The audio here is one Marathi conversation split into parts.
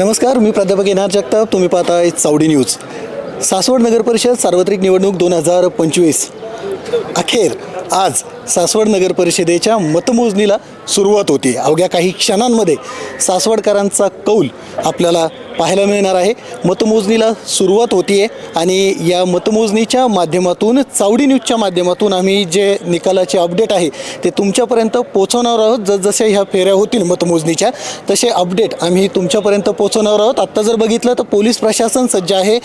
नमस्कार मी प्राध्यापक येणार जगताप. तुम्ही पाहताय चावडी न्यूज. सासवड नगर परिषद सार्वत्रिक निवडणूक दोन हजार पंचवीस. अखेर आज सासवड नगर परिषदेच्या मतमोजणीला सुरुवात होती. अवघ्या काही क्षणांमध्ये सासवडकरांचा कौल आपल्याला पाहायला मिळणार आहे. मतमोजणीला सुरुवात होती आहे आणि या मतमोजणीच्या माध्यमातून चावडी न्यूजच्या माध्यमातून आम्ही जे निकालाचे अपडेट आहे ते तुमच्यापर्यंत पोहोचवणार आहोत. जसजसे ह्या फेऱ्या होतील मतमोजणीच्या तसे अपडेट आम्ही तुमच्यापर्यंत पोहोचवणार आहोत. आत्ता जर बघितलं तर पोलीस प्रशासन सज्ज आहे.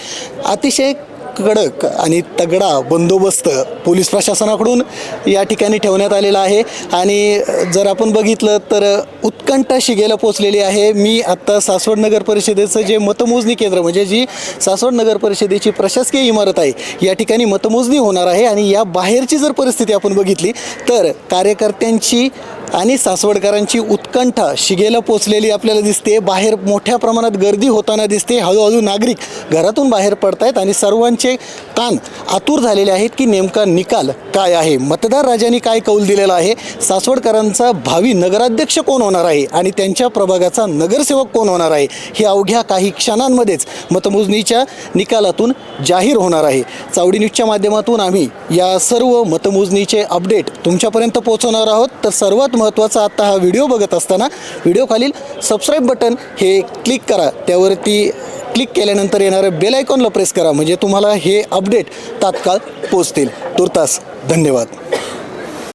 अतिशय कडक आणि तगडा बंदोबस्त पोलीस प्रशासनाकडून या ठिकाणी ठेवण्यात आलेला आहे. आणि जर आपण बघितलं तर उत्कंठा शिगेला पोचलेली आहे. मी आत्ता सासवड नगर परिषदेचं जे मतमोजणी केंद्र म्हणजे जी सासवड नगर परिषदेची प्रशासकीय इमारत आहे या ठिकाणी मतमोजणी होणार आहे. आणि या बाहेरची जर परिस्थिती आपण बघितली तर कार्यकर्त्यांची आणि सासवडकरांची उत्कंठा शिगेला पोचलेली आपल्याला दिसते. बाहेर मोठ्या प्रमाणात गर्दी होताना दिसते. हळूहळू नागरिक घरातून बाहेर पडतायत आणि सर्वांचे कान आतुर झालेले आहेत की नेमका निकाल काय आहे? मतदार राजांनी काय कौल दिलेला आहे? सासवडकरांचा भावी नगराध्यक्ष कोण होणार आहे? आणि त्यांच्या प्रभागाचा नगरसेवक कोण होणार आहे? हे अवघ्या काही क्षणांमध्येच मतमोजणीच्या निकालातून जाहीर होणार आहे. चावडी न्यूजच्या माध्यमातून आम्ही या सर्व मतमोजणीचे अपडेट तुमच्यापर्यंत पोहोचवणार आहोत. तर सर्वात महत्त्वाचा आत्ता हा व्हिडिओ बघत असताना व्हिडिओखालील सबस्क्राईब बटन हे क्लिक करा. त्यावरती क्लिक केल्यानंतर येणारं बेल आयकॉनला प्रेस करा म्हणजे तुम्हाला हे अपडेट तात्काळ पोचतील तुर्तास धन्यवाद.